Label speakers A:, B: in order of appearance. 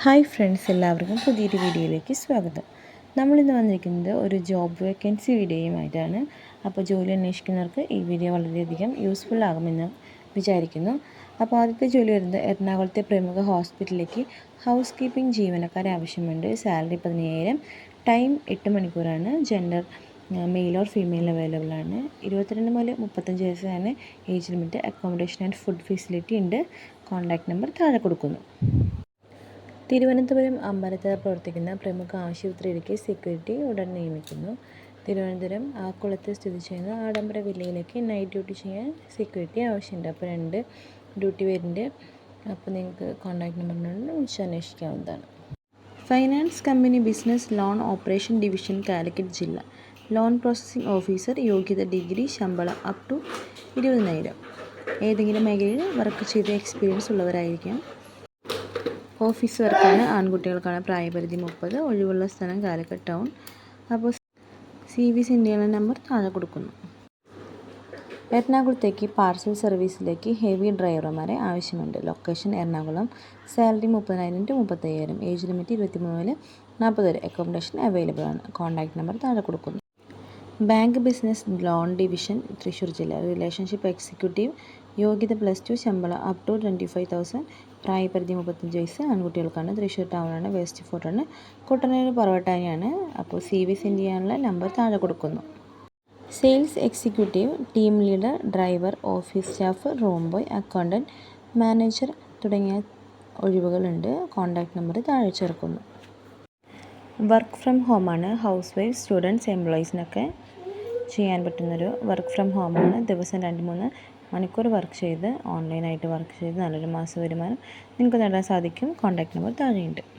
A: Hi friends എല്ലാവർക്കും പുതിയൊരു വീഡിയോയിലേക്ക് സ്വാഗതം. നമ്മളിന്ന് വന്നിരിക്കുന്നത് ഒരു ജോബ് വേക്കൻസി വീഡിയോയുമായിട്ടാണ്. അപ്പോൾ ജോലി അന്വേഷിക്കുന്നവർക്ക് ഈ വീഡിയോ വളരെയധികം യൂസ്ഫുൾ ആകുമെന്ന് വിചാരിക്കുന്നു. അപ്പോൾ ആദ്യത്തെ ജോലി വരുന്നത് എറണാകുളത്തെ പ്രമുഖ ഹോസ്പിറ്റലിലേക്ക് ഹൗസ് കീപ്പിംഗ് ജീവനക്കാരെ ആവശ്യമുണ്ട്. സാലറി പതിനയ്യായിരം ടൈം എട്ട് മണിക്കൂറാണ്. Gender male or female available ആണ്. ഇരുപത്തിരണ്ട് മുതൽ മുപ്പത്തഞ്ച് വയസ്സ് തന്നെ age limit accommodation and food facility ഉണ്ട്. കോൺടാക്ട് നമ്പർ താഴെ കൊടുക്കുന്നു. തിരുവനന്തപുരം അമ്പലത്തിൽ പ്രവർത്തിക്കുന്ന പ്രമുഖ ആശുപത്രിയിലേക്ക് സെക്യൂരിറ്റി ഉടൻ നിയമിക്കുന്നു. തിരുവനന്തപുരം ആക്കുളത്ത് സ്ഥിതി ചെയ്യുന്ന ആഡംബര വില്ലയിലേക്ക് നൈറ്റ് ഡ്യൂട്ടി ചെയ്യാൻ സെക്യൂരിറ്റി ആവശ്യമുണ്ട്. അപ്പോൾ രണ്ട് ഡ്യൂട്ടി വരുന്നുണ്ട്. അപ്പോൾ നിങ്ങൾക്ക് കോൺടാക്ട് നമ്പറിനോട് വിളിച്ച് അന്വേഷിക്കാവുന്നതാണ്. Finance company business loan operation division Calicut ജില്ല. ലോൺ പ്രോസസ്സിംഗ് ഓഫീസർ യോഗ്യത ഡിഗ്രി ശമ്പളം അപ് ടു ഇരുപതിനായിരം. ഏതെങ്കിലും മേഖലയിൽ വർക്ക് ചെയ്ത എക്സ്പീരിയൻസ് ഉള്ളവരായിരിക്കാം. ഓഫീസ് വർക്കാണ് ആൺകുട്ടികൾക്കാണ് പ്രായപരിധി മുപ്പത് ഒഴിവുള്ള സ്ഥലം കാലിക്കറ്റ് ടൗൺ അപ്പോൾ സി വി സിന്റെയുള്ള നമ്പർ താഴെ കൊടുക്കുന്നു. എറണാകുളത്തേക്ക് പാർസൽ സർവീസിലേക്ക് ഹെവി ഡ്രൈവർമാരെ ആവശ്യമുണ്ട്. ലൊക്കേഷൻ എറണാകുളം സാലറി മുപ്പതിനായിരം ടു മുപ്പത്തയ്യായിരം ഏജ് ലിമിറ്റ് ഇരുപത്തിമൂന്ന് മുതൽ നാൽപ്പത് വരെ. അക്കോമഡേഷൻ അവൈലബിൾ ആണ്. കോൺടാക്റ്റ് നമ്പർ താഴെ കൊടുക്കുന്നു. Bank business loan division Thrissur ജില്ല റിലേഷൻഷിപ്പ് എക്സിക്യൂട്ടീവ് യോഗ്യത പ്ലസ് ടു ശമ്പളം up to twenty five thousand പ്രായപരിധി മുപ്പത്തഞ്ച് വയസ്സ്. ആൺകുട്ടികൾക്കാണ് തൃശ്ശൂർ ടൗണാണ് വെസ്റ്റ് ഫോർട്ടാണ് കുട്ടനൂർ പറവട്ടാനിയാണ് അപ്പോൾ സി വി സെൻഡ് ചെയ്യാനുള്ള നമ്പർ താഴെ കൊടുക്കുന്നു. Sales executive team leader driver office staff room boy accountant manager തുടങ്ങിയ ഒഴിവുകളുണ്ട്. കോൺടാക്ട് നമ്പർ താഴെ ചേർക്കുന്നു. വർക്ക് ഫ്രം ഹോമാണ് ഹൗസ് വൈഫ് സ്റ്റുഡൻസ് എംപ്ലോയീസിനൊക്കെ ചെയ്യാൻ പറ്റുന്നൊരു വർക്ക് ഫ്രം ഹോമാണ്. ദിവസം രണ്ട് മൂന്ന് മണിക്കൂർ വർക്ക് ചെയ്ത് ഓൺലൈനായിട്ട് വർക്ക് ചെയ്ത് നല്ലൊരു മാസ വരുമാനം നിങ്ങൾക്ക് നേടാൻ സാധിക്കും. Contact number താഴെയുണ്ട്.